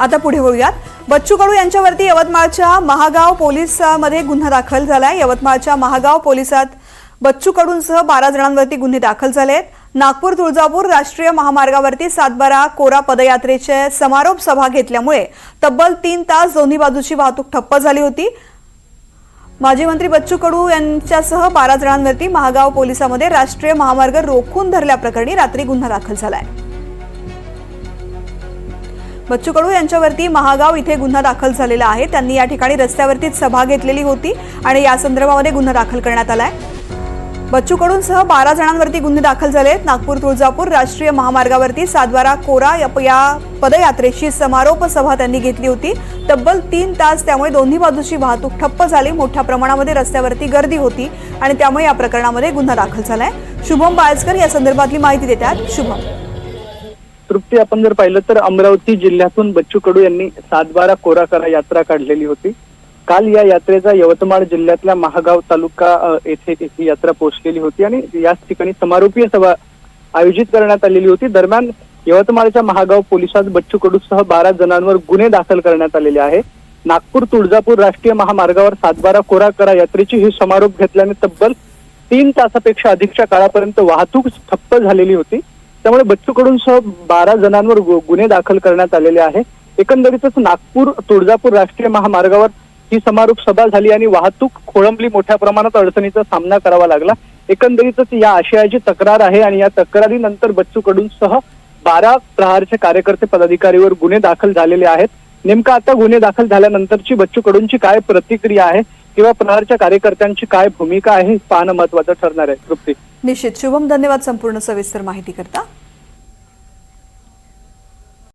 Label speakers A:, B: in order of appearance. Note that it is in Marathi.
A: आता पुढे वळूयात. बच्चू कडू यांच्यावरती यवतमाळच्या महागाव पोलिसामध्ये गुन्हा दाखल झालाय. यवतमाळच्या महागाव पोलिसात बच्चू कडूंसह बारा जणांवरती गुन्हे दाखल झाले आहेत नागपूर तुळजापूर राष्ट्रीय महामार्गावरती सातबारा कोरा पदयात्रेचे समारोप सभा घेतल्यामुळे तब्बल तीन तास दोन्ही बाजूची वाहतूक ठप्प झाली होती. माजी मंत्री बच्चू कडू यांच्यासह बारा जणांवरती महागाव पोलिसामध्ये राष्ट्रीय महामार्ग रोखून धरल्याप्रकरणी रात्री गुन्हा दाखल झाला आहे बच्चू कडू यांच्यावरती महागाव इथे गुन्हा दाखल झालेला आहे. त्यांनी या ठिकाणी रस्त्यावरतीच सभा घेतलेली होती आणि या संदर्भामध्ये गुन्हा दाखल करण्यात आलाय. बच्चू कडूंसह बारा जणांवरती गुन्हे दाखल झाले आहेत. नागपूर तुळजापूर राष्ट्रीय महामार्गावरती सातबारा कोरा या या पदयात्रेची समारोप सभा त्यांनी घेतली होती. तब्बल तीन तास त्यामुळे दोन्ही बाजूची वाहतूक ठप्प झाली. मोठ्या प्रमाणामध्ये रस्त्यावरती गर्दी होती आणि त्यामुळे या प्रकरणामध्ये गुन्हा दाखल झालाय. शुभम बाळसकर या संदर्भातली माहिती देतात. शुभम.
B: तृप्ती आपण जर पाहिलं तर अमरावती जिल्ह्यातून बच्चू कडू यांनी सातबारा कोरा करा यात्रा काढलेली होती. काल या यात्रेचा यवतमाळ जिल्ह्यातल्या महागाव तालुका येथे ही यात्रा पोहोचलेली होती आणि याच ठिकाणी समारोपीय सभा आयोजित करण्यात आलेली होती. दरम्यान यवतमाळच्या महागाव पोलिसात बच्चू कडूसह बारा जणांवर गुन्हे दाखल करण्यात आलेले आहे. नागपूर तुळजापूर राष्ट्रीय महामार्गावर सातबारा कोरा करा यात्रेची ही समारोप घेतल्याने तब्बल तीन तासापेक्षा अधिकच्या काळापर्यंत वाहतूक ठप्प झालेली होती. त्यामुळे बच्चू कडूंसह बारा जणांवर गुन्हे दाखल करण्यात आलेले आहे. एकंदरीतच नागपूर तुळजापूर राष्ट्रीय महामार्गावर ही समारोप सभा झाली आणि वाहतूक खोळंबली. मोठ्या प्रमाणात अडचणीचा सामना करावा लागला. एकंदरीतच या आशयाची तक्रार आहे आणि या तक्रारीनंतर बच्चू कडूंसह बारा प्रहारचे कार्यकर्ते पदाधिकारीवर गुन्हे दाखल झालेले आहेत. नेमका आता गुन्हे दाखल झाल्यानंतरची बच्चू कडूंची काय प्रतिक्रिया आहे किंवा प्रहारच्या कार्यकर्त्यांची काय भूमिका आहे पाहणं महत्वाचं ठरणार आहे. तृप्ती.
A: निश्चित शुभम धन्यवाद संपूर्ण सविस्तर माहिती करता